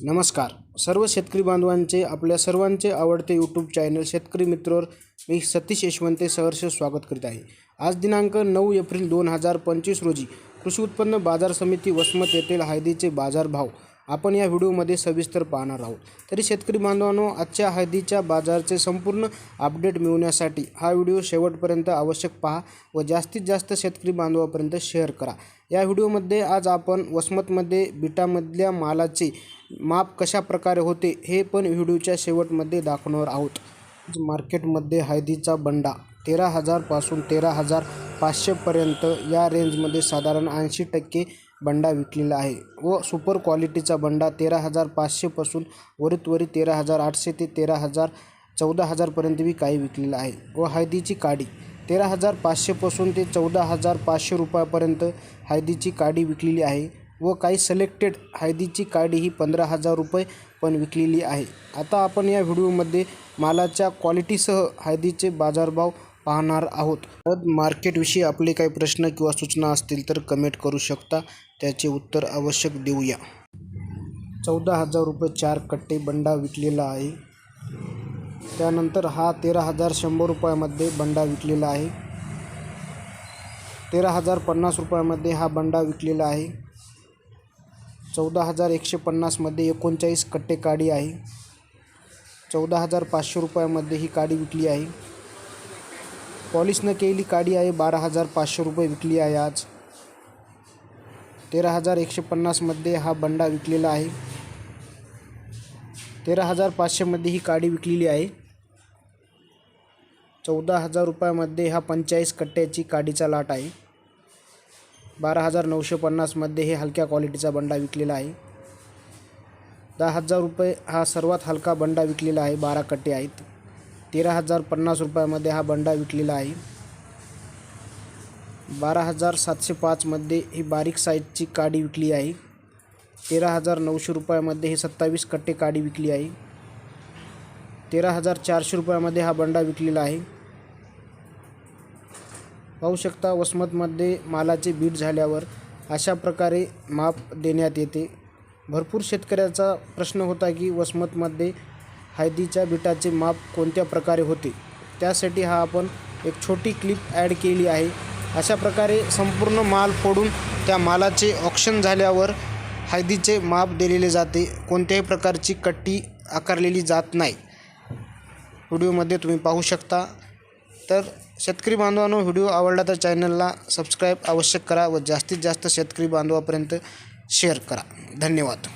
नमस्कार. सर्व शेतकरी बांधवांचे आपल्या सर्वांचे आवडते यूट्यूब चॅनल शेतकरी मित्रवर मी सतीश यशवंते सहर्ष स्वागत करीत आहे. आज दिनांक नऊ एप्रिल दोन हजार पंचवीस रोजी कृषी उत्पन्न बाजार समिती वसमत येथील हळदीचे बाजारभाव आपण या व्हिडिओमध्ये सविस्तर पाहणार आहोत. तरी शेतकरी बांधवांनो आजच्या हळदीच्या बाजारचे संपूर्ण अपडेट मिळवण्यासाठी हा व्हिडिओ शेवटपर्यंत आवश्यक पहा व जास्तीत जास्त शेतकरी बांधवापर्यंत शेअर करा. या व्हिडिओमध्ये आज आपण वसमतमध्ये बिटामधल्या मालाचे माप कशा प्रकारे होते हे पण व्हिडिओच्या शेवटमध्ये दाखवणार आहोत. मार्केटमध्ये हळदीचा बंडा तेरा हजारपासून तेरा हजार पाचशेपर्यंत या रेंजमध्ये साधारण ऐंशी टक्के बंडा विकलेला आहे व सुपर क्वालिटीचा बंडा तेरा हजार पाचशेपासून वरीत वरी तेरा हजार आठशे ते तेरा हजार चौदा हजारपर्यंत बी काही विकलेला आहे व हळदीची काडी तेरा हजार पाचशेपासून ते चौदा हजार पाचशे रुपयापर्यंत हळदीची काडी विकलेली आहे व काही सिलेक्टेड हळदीची काडी ही पंधरा हजार रुपये पण विकलेली आहे. आता आपण या व्हिडिओमध्ये मालाच्या क्वालिटीसह हळदीचे बाजारभाव पाहणार आहोत. तर मार्केटविषयी आपले काही प्रश्न किंवा सूचना असतील तर कमेंट करू शकता. त्याचे उत्तर आवश्यक देऊया. चौदा हजार रुपये चार कट्टे बंडा विकलेला आहे. त्यानंतर हा तेरा हजार शंभर रुपयामध्ये बंडा विकलेला आहे. तेरा हजार पन्नास रुपयामध्ये हा बंडा विकलेला आहे. चौदा हजार एकशे पन्नासमध्ये एकोणचाळीस कट्टे काडी आहे. चौदा हजार पाचशे रुपयामध्ये ही काडी विकली आहे. पॉलिश न केलेली काडी आहे. बारा हजार पाचशे रुपये विकली आहे आज. तेरा हजार एकशे पन्नासमध्ये हा बंडा विकलेला आहे. तेरा हजार पाचशेमध्ये ही काडी विकलेली आहे. चौदा हजार रुपयामध्ये हा पंचेचाळीस कट्ट्याची काडीचा लाट आहे. बारा हजार नऊशे पन्नासमध्ये हे हलक्या क्वालिटीचा बंडा विकलेला आहे. दहा हजार रुपये हा सर्वात हलका बंडा विकलेला आहे. बारा कट्टे आहेत. तेरा हजार पन्नास रुपयामध्ये हा बंडा विकलेला आहे. बारा हजार सातशे पाचमध्ये ही बारीक साईजची काडी विकली आहे. तेरा हजार नऊशे रुपयामध्ये ही सत्तावीस कट्टे काडी विकली आहे. तेरा हजार चारशे रुपयामध्ये हा बंडा विकलेला आहे. पाहू शकता वसमतमध्ये मालाचे बीट झाल्यावर अशा प्रकारे माप देण्यात येते. भरपूर शेतकऱ्याचा प्रश्न होता की वसमतमध्ये हळदीच्या बिटाचे माप कोणत्या प्रकारे होते? त्यासाठी हा आपण एक छोटी क्लिप ॲड केली आहे. अशा प्रकारे संपूर्ण माल फोडून त्या मालाचे ऑक्शन झाल्यावर हळदीचे माप दिलेले जाते. कोणत्याही प्रकारची कट्टी आकारलेली जात नाही. व्हिडिओमध्ये तुम्ही पाहू शकता. तर शेतकरी बांधवांनो व्हिडिओ आवडला तर चॅनलला सबस्क्राईब आवश्यक करा व जास्तीत जास्त शेतकरी बांधवापर्यंत शेअर करा. धन्यवाद.